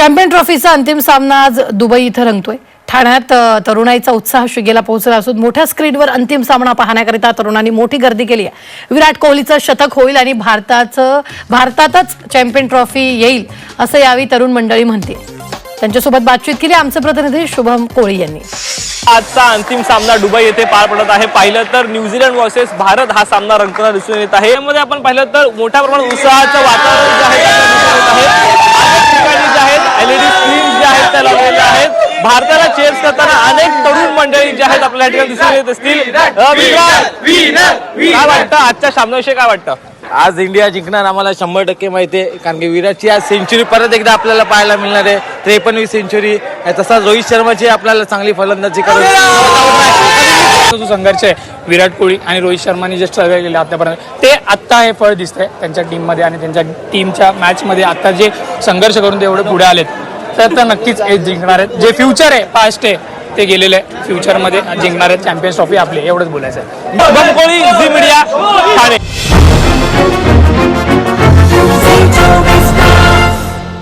Champion ट्रॉफीचा अंतिम सामना आज दुबई इथं रंगतोय. ठाण्यात तरुणाईचा उत्साह शिगेला पोहोचला असून मोठ्या स्क्रीनवर अंतिम सामना पाहण्याकरिता तरुणांनी मोठी गर्दी केली आहे. विराट कोहलीचं शतक होईल आणि भारताचं भारतातच चॅम्पियन ट्रॉफी येईल असं यावेळी तरुण मंडळी म्हणते त्यांच्यासोबत बातचीत केली आमचे प्रतिनिधी शुभम कोळी यांनी. आजचा अंतिम सामना दुबई येथे पार पडत आहे. पाहिलं तर न्यूझीलंड वर्सेस भारत हा सामना रंगताना दिसून येत आहे. यामध्ये आपण पाहिलं तर मोठ्या प्रमाणात उत्साहाचं वातावरण जे आहे भारताला चेअर्स करताना अनेक तरुण मंडळी जे आहेत आपल्या ठिकाणी दिसून येत असतील. काय वाटतं? आजच्या सामन्याविषयी काय वाटतं? आज इंडिया जिंकणार आम्हाला शंभर टक्के माहिती आहे. कारण की विराटची आज सेंचुरी परत एकदा आपल्याला पाहायला मिळणार आहे. त्रेपन्नवी सेंचुरी तसाच रोहित शर्माची आपल्याला चांगली फलंदाजी करून जो संघर्ष आहे विराट कोहली आणि रोहित शर्माने जे स्ट्रगल केले आतापर्यंत. ते आत्ता हे फळ दिसतंय त्यांच्या टीममध्ये आणि त्यांच्या टीमच्या मॅचमध्ये आता जे संघर्ष करून ते एवढे पुढे आलेत. तर तर नक्कीच हे जिंकणार आहेत. जे फ्युचर आहे पास्ट आहे ते गेलेले आहे फ्युचरमध्ये जिंकणार आहेत चॅम्पियन्स ट्रॉफी आपली एवढंच बोलायचं आहे. झी मीडिया ठाणे.